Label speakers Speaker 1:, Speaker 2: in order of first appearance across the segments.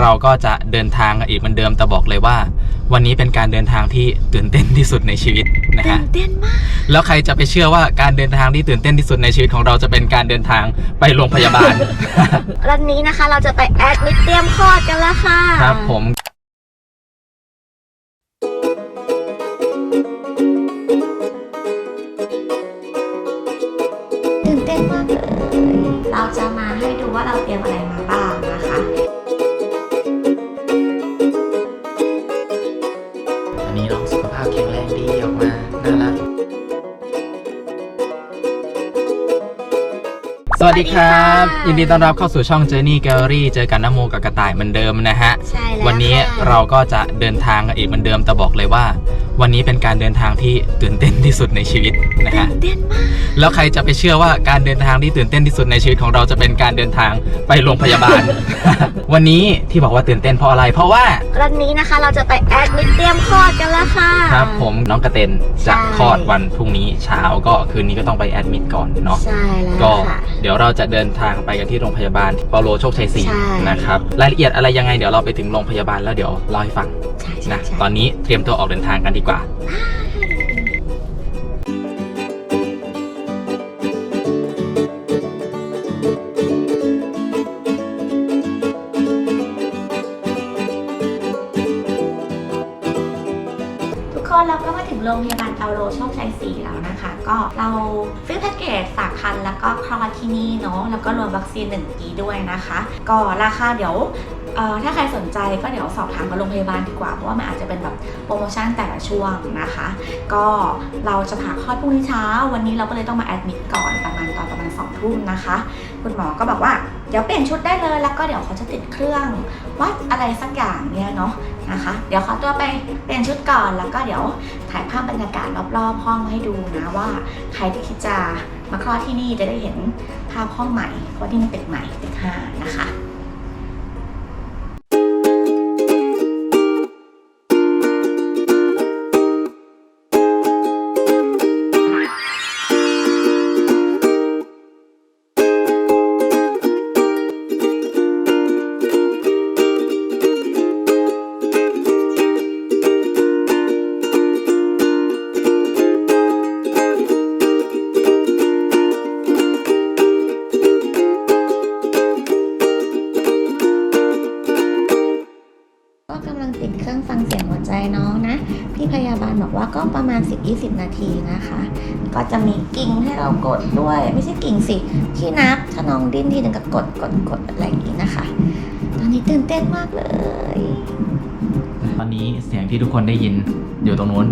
Speaker 1: เราก็จะเดินทางกันอีกเหมือนเดิมแต่บอกเลยว่า วันนี้เป็นการเดินทางที่ตื่นเต้นที่สุดในชีวิตนะ
Speaker 2: ตื่
Speaker 1: ฮะ
Speaker 2: นเต้นมาก
Speaker 1: แล้วใครจะไปเชื่อว่าการเดินทางที่ตื่นเต้นที่สุดในชีวิตของเราจะเป็นการเดินทางไปโรงพยาบาล
Speaker 2: วันนี้นะคะเราจะไปแอดมิดเตรียมคลอดกันแล้วค่ะ
Speaker 1: ครับผม สวัสดีครับ
Speaker 2: สวัสดีค่ะ
Speaker 1: ยินดีต้อนรับเข้าสู่ช่อง Journey Gallery เจอกันน้ำโมกับกระต่ายเหมือนเดิมนะฮะ
Speaker 2: ใช่แล้ว
Speaker 1: วันนี้
Speaker 2: ค่ะ
Speaker 1: เราก็จะเดินทางกันอีกเหมือนเดิมแต่บอกเลยว่า วันนี้เป็นการเดินทางที่ตื่นเต้นที่สุดในชีวิตนะ
Speaker 2: ตื่
Speaker 1: ฮะ
Speaker 2: นเต้นมาก
Speaker 1: แล้วใครจะไปเชื่อว่าการเดินทางที่ตื่นเต้นที่สุดในชีวิตของเราจะเป็นการเดินทางไปโรงพยาบาล วันนี้ที่บอกว่าตื่นเต้นเพราะอะไรเพราะว่า
Speaker 2: วันนี้นะคะเราจะไปแอดมิดเตรียมคลอดกันแล้วค่ะ
Speaker 1: ครับผมน้องกระเตนจะ
Speaker 2: ใช่
Speaker 1: คลอดวันพรุ่งนี้เช้าก็คืนนี้ก็ต้องไปแอดมิดก่อนเนาะ
Speaker 2: ใช่แล้ว
Speaker 1: ก็
Speaker 2: ค่ะ
Speaker 1: เดี๋ยวเราจะเดินทางไปกันที่โรงพยาบาลเปาโลโชคชัยสี่
Speaker 2: ใช่
Speaker 1: นะครับรายละเอียดอะไรยังไงเดี๋ยวเราไปถึงโรงพยาบาลแล้วเดี๋ยวเล่าให้ฟัง
Speaker 2: ใช่ใช่
Speaker 1: นะ
Speaker 2: ใช่
Speaker 1: ตอนนี้เตรียมตัวออกเดินทางกันดีกว่า
Speaker 2: ทุ โรงพยาบาลเปาโลโชคชัย4แล้วนะคะ ก็เราซื้อแพ็กเกจฝากคันแล้วก็คลอดที่นี่เนาะแล้วก็รวมวัคซีน1ปีด้วยนะคะ ก็ราคาเดี๋ยวถ้าใครสนใจก็เดี๋ยวสอบถามกับโรงพยาบาลดีกว่า เพราะว่ามันอาจจะเป็นแบบโปรโมชั่นแต่ละช่วงนะคะ ก็เราจะผ่าคลอดพรุ่งนี้เช้า วันนี้เราก็เลยต้องมาแอดมิดก่อนประมาณตอนประมาณ2องทุ่มนะคะ คุณหมอก็บอกว่าเดี๋ยวเปลี่ยนชุดได้เลยแล้วก็เดี๋ยวเขาจะติดเครื่องวัดอะไรสักอย่างเนี่ยเนาะนะคะ เดี๋ยวขอตัวไปเปลี่ยนชุดก่อนแล้วก็เดี๋ยว ถ่ายภาพบรรยากาศรอบๆ ห้องให้ดูนะว่าใครที่คิดจะมาคลอดที่นี่จะได้เห็นภาพห้องใหม่เพราะที่นี่เป็นใหม่เป็นห้านะคะ 20 นาทีนะคะ ก็จะมีกิ่งให้เรากดด้วย ไม่ใช่กิ่งสิ ที่นับถ้าน้องดิ้นทีหนึ่งก็กดกดกดอะไรอย่างนี้นะคะ ตอนนี้ตื่นเต้นมากเลย
Speaker 1: ตอนนี้เสียงที่ทุกคนได้ยินอยู่ตรงนู้น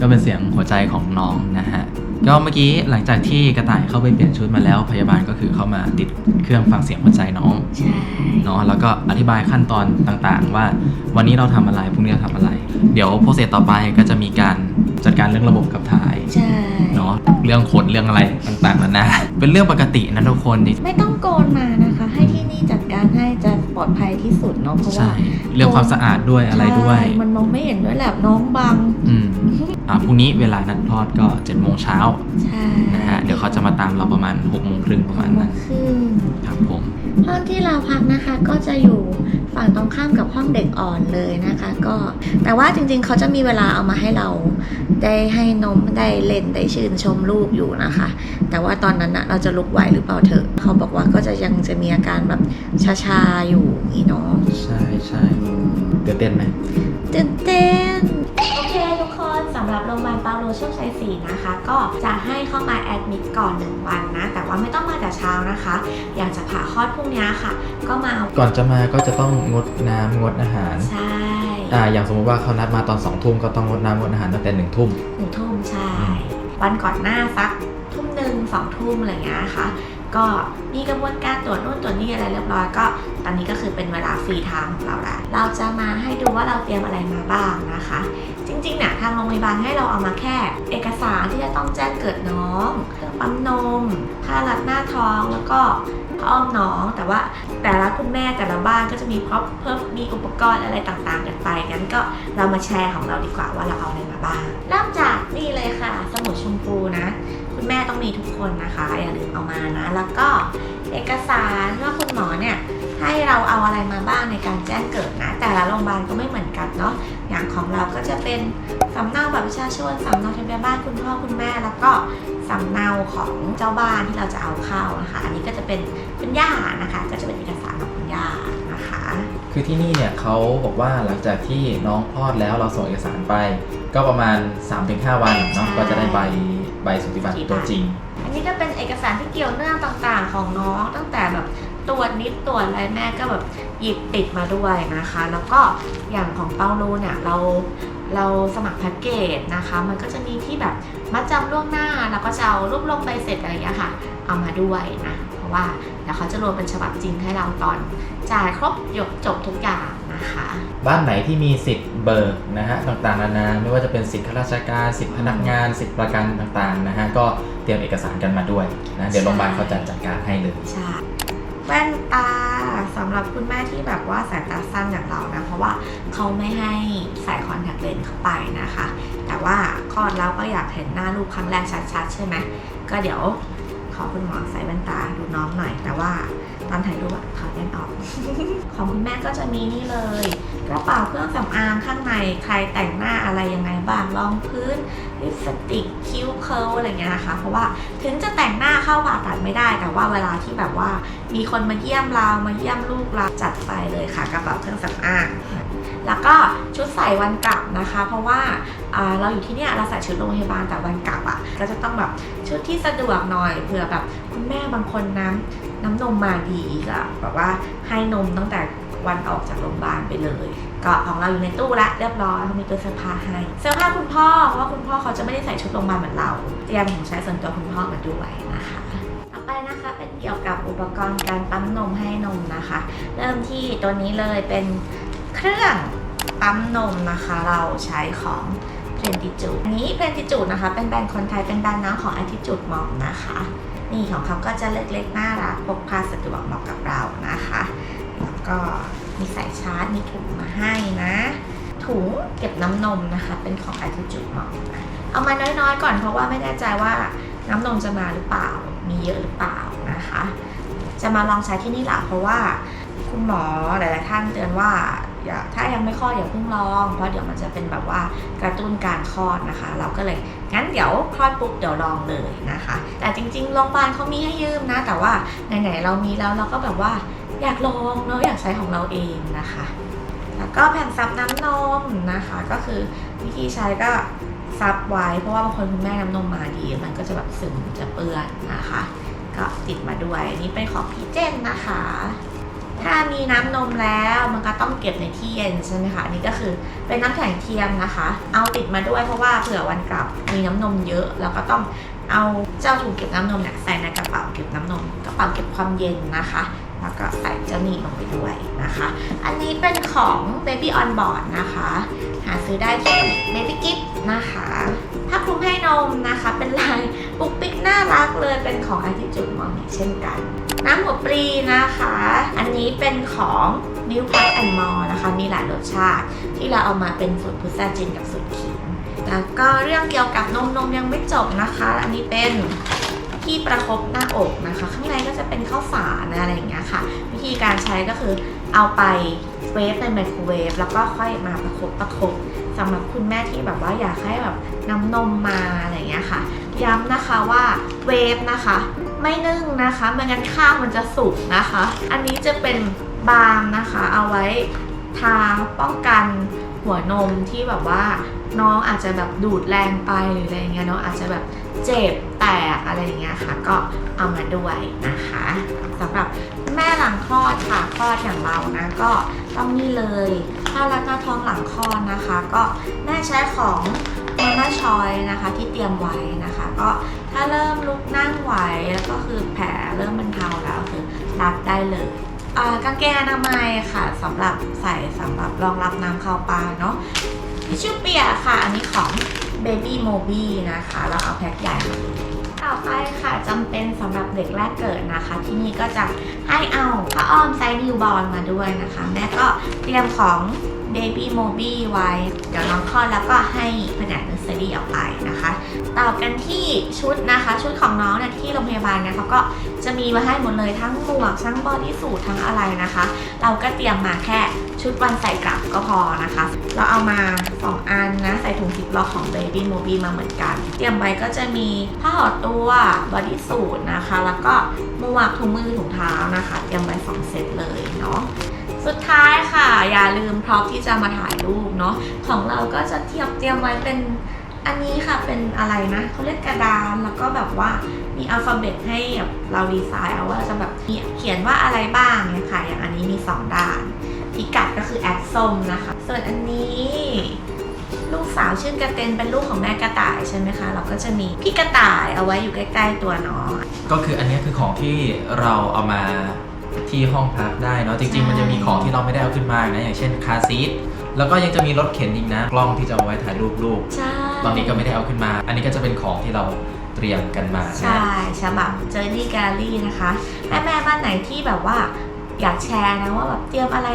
Speaker 1: ก็เป็นเสียงหัวใจของน้องนะฮะ ก็เมื่อกี้หลังจากที่กระต่ายเข้าไปเปลี่ยนชุดมาแล้ว พยาบาลก็คือเข้ามาติดเครื่องฟังเสียงหัวใจน้อง
Speaker 2: ใช่
Speaker 1: เนาะแล้วก็อธิบายขั้นตอนต่างๆ ว่าวันนี้เราทำอะไรพรุ่งนี้เราทำอะไร เดี๋ยวโปรเซสต่อไปก็จะมีการจัดการเรื่องระบบขับถ่าย
Speaker 2: ใช่
Speaker 1: เนาะเรื่องขนเรื่องอะไรต่างๆนานาเป็นเรื่องปกตินะทุกคนที่
Speaker 2: ไม่ต้องโกนมานะ ลอดภัยที่สุดเนาะเพราะว่า
Speaker 1: ใช่เรื่องความสะอาดด้วยอะไรด้วย
Speaker 2: ใช่มันมองไม่เห็นด้วยแหละน้องบัง
Speaker 1: อืมอ่าพรุ่งนี้เวลานัดคลอดก็7จ็ดโมงเช้า
Speaker 2: ใช่
Speaker 1: นะฮะเดี๋ยวเขาจะมาตามเราประมาณ6กโมงครึ่งประมาณนั้น
Speaker 2: ขึ้น
Speaker 1: ครับผม
Speaker 2: ห้องที่เราพักนะคะก็จะอยู่ฝั่งตรงข้ามกับห้องเด็กอ่อนเลยนะคะ ก็แต่ว่าจริงๆเขาจะมีเวลาเอามาให้เรา ได้ให้นมได้เล่นได้ชื่นชมลูกอยู่นะคะ แต่ว่าตอนนั้นนะเราจะลุกไหวหรือเปล่าเถอะ เขาบอกว่าก็จะยังจะมีอาการแบบชาๆอยู่นี่เนาะ
Speaker 1: ใช่ใช่ตื่นเต้นไหม
Speaker 2: ตื่นเต้นโอเคทุกคนสำหรับโรงพยาบาลเปาโลโชคชัย4นะคะ ก็จะให้เข้ามาแอดมิดก่อน1วันนะ แต่ว่าไม่ต้องมาแต่เช้านะคะ อยากจะผ่าคลอดพรุ่งนี้ค่ะ ก็มาเอา
Speaker 1: ก่อนจะมาก็จะต้องงดน้ำงดอาหาร
Speaker 2: ใช่
Speaker 1: อ่าอย่างสมมติว่าเขานัดมาตอน2องทุ่มก็ต้องงดน้ำงดอาหารตั้งแต่หนึ่งทุ่ม
Speaker 2: หนึ่งทุ่มใช่
Speaker 1: อืม
Speaker 2: วันก่อนหน้าสักทุ่มหนึ่งสองทุ่มอะไรอย่างเงี้ยนะคะ ก็มีกระบวนการตรวจนู่นตรวจนี่อะไรเรียบร้อยก็ตอนนี้ก็คือเป็นเวลาฟรีไทม์ของเราละเราจะมาให้ดูว่าเราเตรียมอะไรมาบ้างนะคะ จริงๆเนี่ยทางโรงพยาบาลให้เราเอามาแค่ เอกสารที่จะต้องแจ้งเกิดน้องเครื่องปั๊มนมค่ารัดหน้าท้องแล้วก็อ้อมน้องแต่ว่าแต่ละคุณแม่แต่ละบ้านก็จะมีพร็อพเพิ่มมีอุปกรณ์อะไรต่างๆ กันไปงั้นก็เรามาแชร์ของเราดีกว่าว่าเราเอาอะไรมาบ้างเริ่มจากนี่เลยค่ะ สมุดชมพูนะ คุณแม่ต้องมีทุกคนนะคะ อย่าลืมเอามานะ แล้วก็เอกสารว่าคุณหมอเนี่ยทให้เราเอาอะไรมาบ้างในการแจ้งเกิดนะ แต่ละโรงพยาบาลก็ไม่เหมือนกันเนาะอย่างของเราก็จะเป็นสำเนาบัตรประชาชนสำเนาทะเบียนบ้านคุณพ่อคุณแม่ แล้วก็สำเนาของเจ้าบ้านที่เราจะเอาเข้านะคะ อันนี้ก็จะเป็นคุณย่านะคะ ก็จะเป็นเอกสารของคุณย่านะคะ
Speaker 1: คือที่นี่เนี่ยเขาบอกว่าหลังจากที่น้องคลอดแล้วเราส่งเอกสารไป ก็ประมาณ 3-5 วันเนาะ
Speaker 2: ใช่
Speaker 1: ก็จะได้ใบ ใบสุติบัตรตัวจริง
Speaker 2: อันนี้ก็เป็นเอกสารที่เกี่ยวเนื่องต่างๆ ของน้องตั้งแต่แบบตรวจนิดตรวจอะไรแม่ก็แบบหยิบติดมาด้วยนะคะ แล้วก็อย่างของเปาโลเนี่ยเราเราสมัครแพ็กเกจนะคะ มันก็จะมีที่แบบมัดจำล่วงหน้า แล้วก็จะเอารูปลงใบเสร็จอะไรอย่างเงี้ยค่ะ เอามาด้วยนะเพราะว่าเดี๋ยวเขาจะรวมเป็นฉบับจริงให้เราตอนจ่ายครบยกจบทุกอย่างนะคะ
Speaker 1: บ้านไหนที่มีสิทธิ์ เบิกนะฮะต่างๆนานาไม่ว่าจะเป็นสิทธิข้าราชการสิทธิพนักงานสิทธิประกันต่างๆนะฮะก็เตรียมเอกสารกันมาด้วยนะเดี๋ยวโรงพยาบาลเขาจะจัดการให้เลย
Speaker 2: ใช่แว่นตาสำหรับคุณแม่ที่แบบว่าสายตาสั้นอย่างเรานะ เพราะว่าเขาไม่ให้ใส่คอนแทคเลนส์เข้าไปนะคะ แต่ว่าคลอดแล้วก็อยากเห็นหน้าลูกครั้งแรกชัดๆ ใช่ไหมก็เดี๋ยวขอคุณหมอใส่แว่นตาดูน้องหน่อย แต่ว่า ตอนถ่ายรูปอะถอดแว่นออก ของคุณแม่ก็จะมีนี่เลย กระเป๋าเครื่องสำอางข้างในใครแต่งหน้าอะไรยังไงบ้างรองพื้นลิปสติกคิ้วเคิร์ลอะไรเงี้ยนะคะ เพราะว่าถึงจะแต่งหน้าเข้าผ่าตัดไม่ได้ แต่ว่าเวลาที่แบบว่า มีคนมาเยี่ยมเรามาเยี่ยมลูกเราจัดไปเลยค่ะ กระเป๋าเครื่องสำอางแล้วก็ชุดใส่วันกลับนะคะ เพราะว่าเราอยู่ที่เนี่ยเราใส่ชุดโรงพยาบาลแต่วันกลับอะ่ะก็จะต้องแบบชุดที่สะดวกหน่อยเผื่อแบบคุณแม่บางคนน้ำ น้ำนมมาดีอีกอะแบบว่าให้นมตั้งแต่วันออกจากโรงพยาบาลไปเลย ก็ของเราอยู่ในตู้ละเรียบร้อยเขามีตู้เสื้อผ้าให้เสื้อผ้าคุณพ่อเพราะว่าคุณพ่อเขาจะไม่ได้ใส่ชุดโรงพยาบาลเหมือนเราเตรียมของใช้ส่วนตัวคุณพ่อมาด้วยนะคะต่อไปนะคะเป็นเกี่ยวกับอุปกรณ์การปั๊มนมให้นมนะคะ เริ่มที่ตัวนี้เลยเป็นเครื่องปั๊มนมนะคะ เราใช้ของเพลนติจูดอันนี้เพลนติจูดนะคะ เป็นแบรนด์คนไทยเป็นแบรนด์น้องของ Attitude Mom นะคะ นี่ของเขาก็จะเล็กๆน่ารักพกพาสะดวกเหมาะกับเรานะคะ แล้วก็มีสายชาร์จมีถุงมาให้นะ ถุงเก็บน้ำนมนะคะ เป็นของ Attitude Mom นะเอามาน้อยๆ ก่อนเพราะว่าไม่แน่ใจว่าน้ำนมจะมาหรือเปล่า มีเยอะหรือเปล่านะคะ จะมาลองใช้ที่นี่แหละเพราะว่าคุณหมอหลายๆท่านเตือนว่า อย่าถ้ายังไม่คลอดอย่าเพิ่งลอง เพราะเดี๋ยวมันจะเป็นแบบว่ากระตุ้นการคลอดนะคะ เราก็เลยงั้นเดี๋ยวคลอดปุ๊บเดี๋ยวลองเลยนะคะ แต่จริงๆโรงพยาบาลเขามีให้ยืมนะ แต่ว่าไหนๆเรามีแล้วเราก็แบบว่าอยากลองเนาะอยากใช้ของเราเองนะคะ แล้วก็แผ่นซับน้ำนมนะคะ ก็คือวิธีใช้ก็ซับไว้ เพราะว่าบางคนคุณแม่น้ำนมมาดี มันก็จะแบบซึมจะเปื้อนนะคะ ก็ติดมาด้วยนนี่เป็นของพีเจนนะคะ ถ้ามีน้ำนมแล้วมันก็ต้องเก็บในที่เย็นใช่ไหมคะอันนี่ก็คือเป็นน้ำแข็งเทียมนะคะ เอาติดมาด้วยเพราะว่าเผื่อวันกลับมีน้ำนมเยอะแล้วก็ต้องเอาเจ้าถุงเก็บน้ำนมเนี่ยใส่ในกระเป๋าเก็บน้ำนมกระเป๋าเก็บความเย็นนะคะแล้วก็ใส่เจ้านี่ลงไปด้วยนะคะ อันนี้เป็นของ Baby on Board นะคะ หาซื้อได้ที่ Baby Gift นะคะผ้าคลุมให้นมนะคะ เป็นลายปุ๊กปิ๊กน่ารักเลย เป็นของ Attitude Mom อีกเช่นกัน น้ำหัวปลีนะคะ อันนี้เป็นของ New Pack and More นะคะ มีหลายรสชาติ ที่เราเอามาเป็นสูตรพุทราจินกับสูตรขิง แล้วก็เรื่องเกี่ยวกับนมนมยังไม่จบนะคะ อันนี้เป็นที่ประคบหน้าอกนะคะ ข้างในก็จะเป็นข้าวสารอะไรอย่างเงี้ยค่ะ วิธีการใช้ก็คือเอาไปเวฟในไมโครเวฟแล้วก็ค่อยมาประคบประคบสำหรับคุณแม่ที่แบบว่าอยากให้แบบน้ำนมมาอะไรอย่างเงี้ยค่ะ ย้ำนะคะว่าเวฟนะคะ ไม่นึ่งนะคะไม่งั้นข้าวมันจะสุกนะคะ อันนี้จะเป็นบาล์มนะคะ เอาไว้ทาป้องกันหัวนมที่แบบว่าน้องอาจจะแบบดูดแรงไปหรืออะไรเงี้ยเนาะอาจจะแบบเจ็บแตกอะไรเงี้ยค่ะ ก็เอามาด้วยนะคะสำหรับแม่หลังคลอดค่ะคลอดอย่างเรานะก็ต้องนี่เลยผ้ารัดหน้าท้องหลังคลอดนะคะ ก็แม่ใช้ของ มาม่าชอยนะคะที่เตรียมไว้นะคะ ก็ถ้าเริ่มลุกนั่งไหวแล้วก็คือแผลเริ่มบรรเทาแล้วคือรับได้เลยอ่ากางเกงอนามัยค่ะสำหรับใส่สำหรับรองรับน้ำเข้าปลาเนาะทิชชู่เปียกค่ะ อันนี้ของ Baby Mobi นะคะ เราเอาแพ็คใหญ่ต่อไปค่ะจำเป็นสำหรับเด็กแรกเกิดนะคะ ที่นี่ก็จะให้เอาผ้าอ้อมไซส์นิวบอลมาด้วยนะคะ แม่ก็เตรียมของ Baby m o b i ไว้ เดี๋ยวน้องคลอดแล้วก็ให้แผนกเนอร์เซอรี่ออกไปนะคะ ต่อกันที่ชุดนะคะ ชุดของน้องเนี่ยที่โรงพยาบาลเนี่ยเขาก็จะมีมาให้หมดเลยทั้งหมวกทั้งบอดี้สูททั้งอะไรนะคะ เราก็เตรียมมาแค่ชุดวันใส่กลับก็พอนะคะ เราเอามา 2 อันนะใส่ถุงซิปล็อกของ Baby m o b i มาเหมือนกัน เตรียมไว้ก็จะมีผ้าห่อตัวบอดี้สูทนะคะ แล้วก็หมวกถุงมือถุงเท้านะคะ เตรียมไว้สองเซตเลยเนาะ สุดท้ายค่ะ อย่าลืมพร็อพที่จะมาถ่ายรูปเนาะของเราก็จะเตรียมเตรียมไว้เป็นอันนี้ค่ะเป็นอะไรนะเขาเรียกกระดานแล้วก็แบบว่ามีอัลฟาเบตให้แบบเราดีไซน์เอาว่าจะแบบเขียนว่าอะไรบ้างเนี่ยค่ะ อย่างอันนี้มี 2 ด้านพิกัดก็คือแอดส้มนะคะ ส่วนอันนี้ลูกสาวชื่อกระเตนเป็นลูกของแม่กระต่ายใช่ไหมคะ เราก็จะมีพี่กระต่ายเอาไว้อยู่ใกล้ ๆ ตัวน้อง
Speaker 1: ก็คืออันนี้คือของที่เราเอามา ที่ห้องพักได้เนาะจริง ๆ มันจะมีของที่เราไม่ได้เอาขึ้นมานะอย่างเช่นคาร์ซีทแล้วก็ยังจะมีรถเข็นอีกนะกล้องที่จะเอาไว้ถ่ายรูปลูก
Speaker 2: ใช่
Speaker 1: ตอนนี้ก็ไม่ได้เอาขึ้นมา อันนี้ก็จะเป็นของที่เราเตรียมกันมานะ
Speaker 2: ใช่ฉบับ Journey Gallery นะคะแม่แม่ๆบ้านไหนที่แบบว่าอยากแชร์นะว่าแบบเตรียมอะไร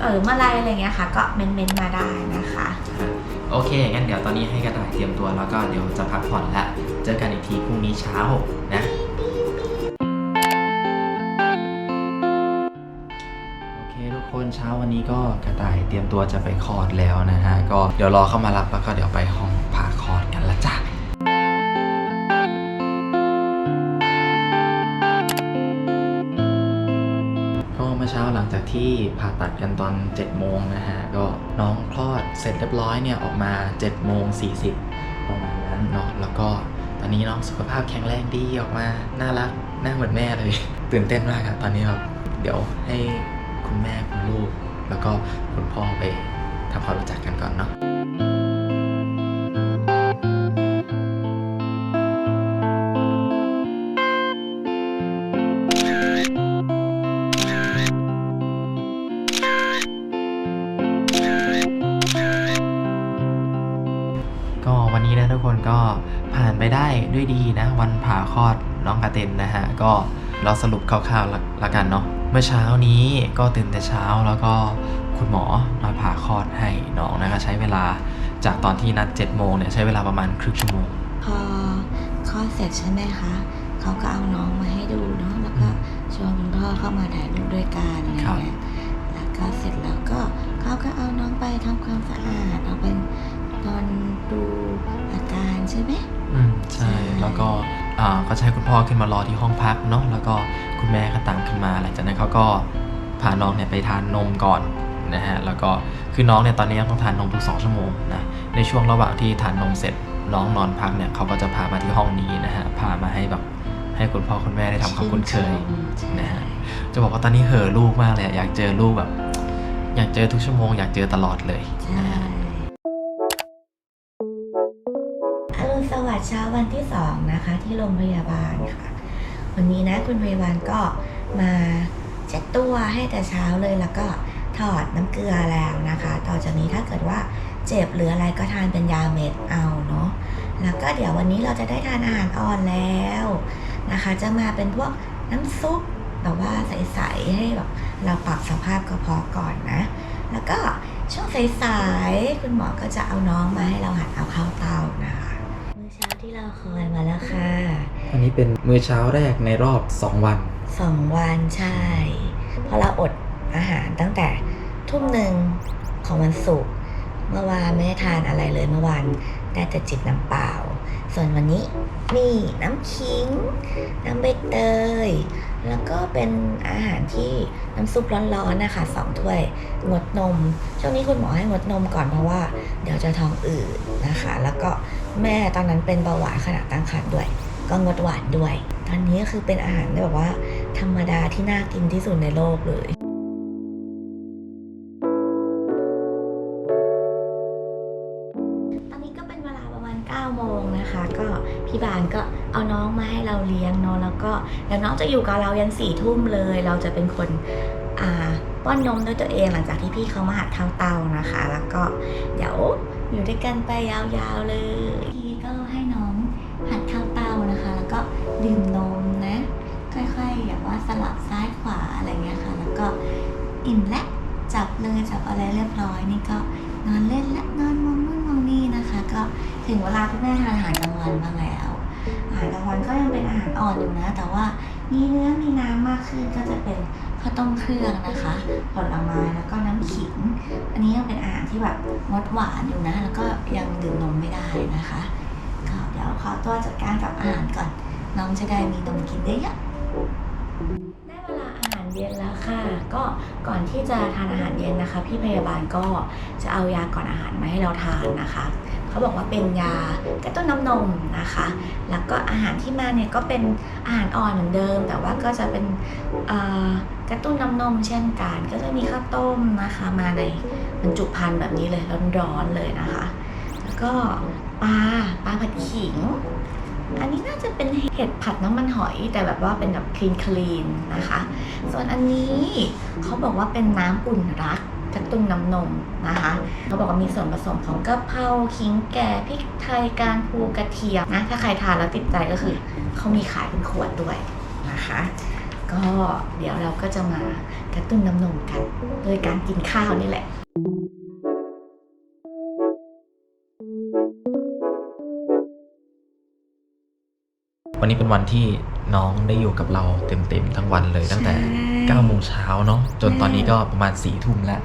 Speaker 2: เออเมื่อไรอะไรเงี้ยค่ะ ก็เมนเมนๆมาได้นะคะ
Speaker 1: โอเค งั้นเดี๋ยวตอนนี้ให้กระต่ายเตรียมตัวแล้วก็เดี๋ยวจะพักผ่อนละ เจอกันอีกทีพรุ่งนี้เช้านะ นี้ก็กระต่ายเตรียมตัวจะไปคลอดแล้วนะฮะ ก็เดี๋ยวรอเข้ามารับแล้วก็เดี๋ยวไปห้องผ่าคลอดกันละจ้ะก็เมื่อเช้าหลังจากที่ผ่าตัดกันตอน7โมงนะฮะ ก็น้องคลอดเสร็จเรียบร้อยเนี่ย ออกมา7โมง40ประมาณนั้นเนาะแล้วก็ตอนนี้น้องสุขภาพแข็งแรงดีออกมา น่ารักน้าเหมือนแม่เลย ตื่นเต้นมากครับตอนนี้ครับ เดี๋ยวให้คุณแม่คุณลูก แล้วก็คุณพ่อไปทำความรู้จักกันก่อนเนาะก็วันนี้นะทุกคนก็ผ่านไปได้ด้วยดีนะ วันผ่าคลอดน้องกระเต็นนะฮะ ก็เราสรุปคร่าวๆละละกันเนาะ เมื่อเช้านี้ก็ตื่นแต่เช้าแล้วก็คุณหมอมาผ่าคลอดให้น้องนะคะใช้เวลาจากตอนที่นัด7โมงเนี่ยใช้เวลาประมาณครึ่งชั่วโมง
Speaker 2: พอคลอดเสร็จใช่ไหมคะ เขาก็เอาน้องมาให้ดูเนาะแล้วก็ชวนคุณพ่อเข้ามาถ่ายรูปด้วยกันอะไร
Speaker 1: ครับ
Speaker 2: เงี้ยแล้วก็เสร็จแล้วก็เขาก็เอาน้องไปทำความสะอาดเอาเป็นตอนดูอาการใช่ไหม
Speaker 1: อืมใช่ แล้วก็อ่า ก็จะให้คุณพ่อขึ้นมารอที่ห้องพักเนาะแล้วก็คุณแม่ก็ตามขึ้นมาหลังจากนั้นเขาก็พาน้องเนี่ยไปทานนมก่อนนะฮะแล้วก็คือน้องเนี่ยตอนนี้ยังต้องทานนมทุกสองชั่วโมงนะในช่วงระหว่างที่ทานนมเสร็จน้องนอนพักเนี่ยเขาก็จะพามาที่ห้องนี้นะฮะพามาให้แบบให้คุณพ่อคุณแม่ได้ทำความคุ้นเคย
Speaker 2: ใช่
Speaker 1: นะฮะจะบอกว่าตอนนี้เห่อะลูกมากเลยอะอยากเจอลูกแบบ อยากเจอทุกชั่วโมงอยากเจอตลอดเลย
Speaker 2: ใช่
Speaker 1: นะฮะ
Speaker 2: เช้าวันที่สองนะคะที่โรงพยาบาลค่ะ วันนี้นะคุณพยาบาลก็มาเช็ดตัวให้แต่เช้าเลยแล้วก็ถอดน้ำเกลือแล้วนะคะ ต่อจากนี้ถ้าเกิดว่าเจ็บหรืออะไรก็ทานเป็นยาเม็ดเอาเนาะแล้วก็เดี๋ยววันนี้เราจะได้ทานอาหารอ่อนแล้วนะคะ จะมาเป็นพวกน้ำซุปแบบว่าใสๆให้แบบเราปรับสภาพกระเพาะก่อนนะ แล้วก็ช่วงสายๆคุณหมอก็จะเอาน้องมาให้เราหัดเอาเข้าเตานะคะ เช้าที่เราคอยมาแล้วค่ะ
Speaker 1: อันนี้เป็นมื้อเช้าแรกในรอบ 2 วัน
Speaker 2: สองวันใช่ เพราะเราอดอาหารตั้งแต่ทุ่มหนึ่งของวันศุกร์เมื่อวานไม่ได้ทานอะไรเลยเมื่อวานได้แต่จิบน้ำเปล่า ส่วนวันนี้นี่น้ำขิง น้ำใบเตย แล้วก็เป็นอาหารที่น้ำซุปร้อนๆนะคะสองถ้วยงดนม ช่วงนี้คุณหมอให้งดนมก่อนเพราะว่าเดี๋ยวจะท้องอืดนะคะ แล้วก็แม่ตอนนั้นเป็นเบาหวานขณะตั้งครรภ์ด้วย ก็งดหวานด้วย ตอนนี้ก็คือเป็นอาหารที่แบบว่า ธรรมดาที่น่ากินที่สุดในโลกเลยตอนนี้ก็เป็นเวลาประมาณ9โมงนะคะ ก็พี่บานก็เอาน้องมาให้เราเลี้ยงเนาะแล้วก็เดี๋ยวน้องจะอยู่กับเรายันสี่ทุ่มเลย เราจะเป็นคน ป้อนนมด้วยตัวเองหลังจากที่พี่เขามาหัดเข้าเตานะคะ แล้วก็เดี๋ยวอยู่ด้วยกันไปยาวๆเลยพี่ก็ให้น้องหัดเข้าเตานะคะ แล้วก็ดื่มนมนะ ค่อยๆแบบว่าสลับซ้ายขวาอะไรเงี้ยค่ะ แล้วก็อิ่มและจับเลยจับอะไรเรียบร้อยนี่ก็นอนเล่นและนอนมองนู่นมองนี่นะคะ ก็ถึงเวลาคุณแม่ทานอาหารกลางวันบ้างแล้วอาหารกลางวันก็ยังเป็นอาหารอ่อนอยู่นะ แต่ว่า มีเนื้อมีน้ำมากขึ้นก็จะเป็นข้าวต้มเครื่องนะคะ ผลไม้แล้วก็น้ำขิง อันนี้ยังเป็นอาหารที่แบบงดหวานอยู่นะ แล้วก็ยังดื่มนมไม่ได้นะคะ ก็เดี๋ยวขอตัวจัดการกับอาหารก่อน น้องจะได้มีนมกินได้เยอะได้เวลาอาหารเย็นแล้วค่ะ ก็ก่อนที่จะทานอาหารเย็นนะคะ พี่พยาบาลก็จะเอายาก่อนอาหารมาให้เราทานนะคะ เขาบอกว่าเป็นยากระตุ้นน้ำนมนะคะ แล้วก็อาหารที่มาเนี่ยก็เป็นอาหารอ่อนเหมือนเดิม แต่ว่าก็จะเป็นกระตุ้นน้ำนมเช่นกัน ก็จะมีข้าวต้มนะคะ มาในบรรจุภัณฑ์แบบนี้เลยร้อนๆเลยนะคะ แล้วก็ปลาปลาผัดขิง อันนี้น่าจะเป็นเห็ดผัดน้ำมันหอยแต่แบบว่าเป็นแบบคลีนคลีนนะคะ ส่วนอันนี้เขาบอกว่าเป็นน้ำอุ่นรัก กระตุ้นน้ำนมนะคะเขาบอกว่ามีส่วนผสมของกะเพราขิงแก่พริกไทยการพูกระเทียมนะถ้าใครทานแล้วติดใจก็คือเขามีขายเป็นขวดด้วยนะคะ ก็เดี๋ยวเราก็จะมากระตุ้นน้ำนมกัน โดยการกินข้าวนี่แหละ
Speaker 1: วันนี้เป็นวันที่ น้องได้อยู่กับเราเต็มๆทั้งวันเลยตั้งแต่9โมงเช้าเนาะจนตอนนี้ก็ประมาณ4ี่ทุ่มแล้ว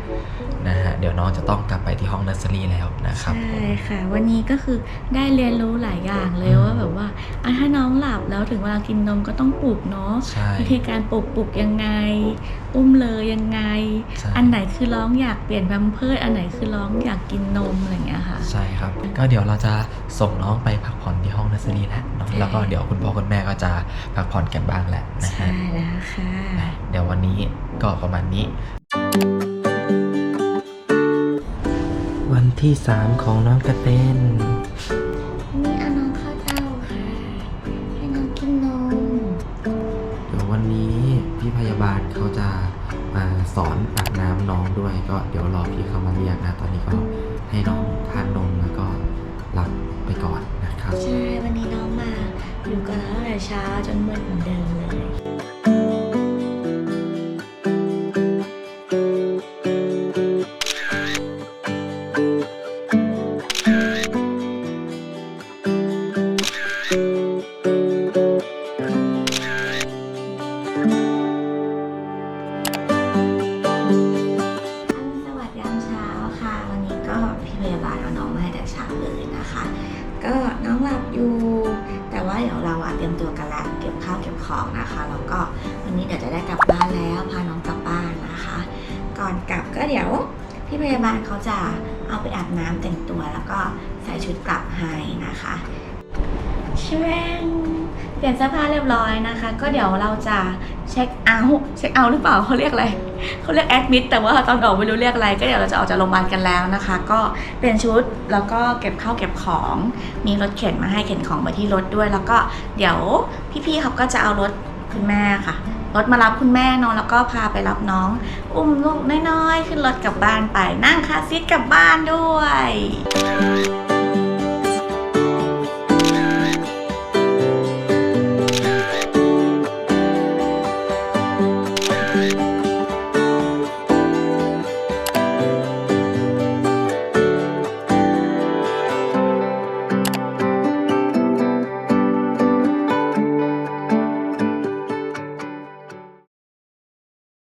Speaker 1: นะฮะเดี๋ยวน้องจะต้องกลับไปที่ห้องเนอร์เซอรี่แล้วนะครับผ
Speaker 2: ใช่
Speaker 1: ม
Speaker 2: ค่ะ วันนี้ก็คือได้เรียนรู้หลายอย่างเลย
Speaker 1: อืม
Speaker 2: ว่าแบบว่าอะถ้าน้องหลับแล้วถึงเวลากินนมก็ต้องปลุกเนาะ
Speaker 1: ใช่
Speaker 2: วิธีการปลุกปลุกยังไง อุ้มเลยยังไง
Speaker 1: ใช่
Speaker 2: อันไหนคือร้องอยากเปลี่ยนแพมเพิร์สอันไหนคือร้องอยากกินนมอะไรอย่างเงี้ยค่ะ
Speaker 1: ใช่ครับ ก็เดี๋ยวเราจะส่งน้องไปพักผ่อนที่ห้องเนอร์เซอรี่แล้วเนาะ
Speaker 2: ใช่
Speaker 1: แล้วก็เดี๋ยวคุณพ่อคุณแม่ก็จะพักผ่อนกันบ้างแหละนะ
Speaker 2: ใช่
Speaker 1: ฮะ
Speaker 2: แล้วค่ะ
Speaker 1: นะเดี๋ยววันนี้ก็ประมาณนี้ ที่ 3 ของน้องกระเต้น
Speaker 2: นี่เอาน้องเข้าเต้าค่ะ ให้น้องกินนม
Speaker 1: เดี๋ยววันนี้พี่พยาบาลเขาจะมาสอนอาบน้ำน้องด้วย ก็เดี๋ยวรอพี่เขามาเรียกนะ ตอนนี้ก็ให้น้องทานนมแล้วก็หลับไปก่อนนะครับ
Speaker 2: ใช่ วันนี้น้องมาอยู่กับเราตั้งแต่เช้าจนมืดเหมือนเดิมเลย เอาน้องมาให้แต่เช้าเลยนะคะ ก็น้องหลับอยู่ แต่ว่าเดี๋ยวเราอะเตรียมตัวกันละเก็บข้าวเก็บของนะคะแล้วก็วันนี้เดี๋ยวจะได้กลับบ้านแล้วพาน้องกลับบ้านนะคะ ก่อนกลับก็เดี๋ยวพี่พยาบาลเขาจะเอาไปอาบน้ำแต่งตัวแล้วก็ใส่ชุดกลับให้นะคะช่วง เปลี่ยนเสื้อผ้าเรียบร้อยนะคะ ก็เดี๋ยวเราจะเช็คเอาท์เช็คเอาท์หรือเปล่าเขาเรียกอะไรเขาเรียกแอดมิดแต่ว่าตอนออกไม่รู้เรียกอะไร ก็เดี๋ยวเราจะออกจากโรงพยาบาลกันแล้วนะคะ ก็เปลี่ยนชุดแล้วก็เก็บข้าวเก็บของมีรถเข็นมาให้เข็นของไปที่รถด้วย แล้วก็เดี๋ยวพี่ๆเขาก็จะเอารถคุณแม่ค่ะรถมารับคุณแม่เนอะแล้วก็พาไปรับน้อง อุ้มลูกน้อยๆ ขึ้นรถกลับบ้านไปนั่งคาซีทกลับบ้านด้วย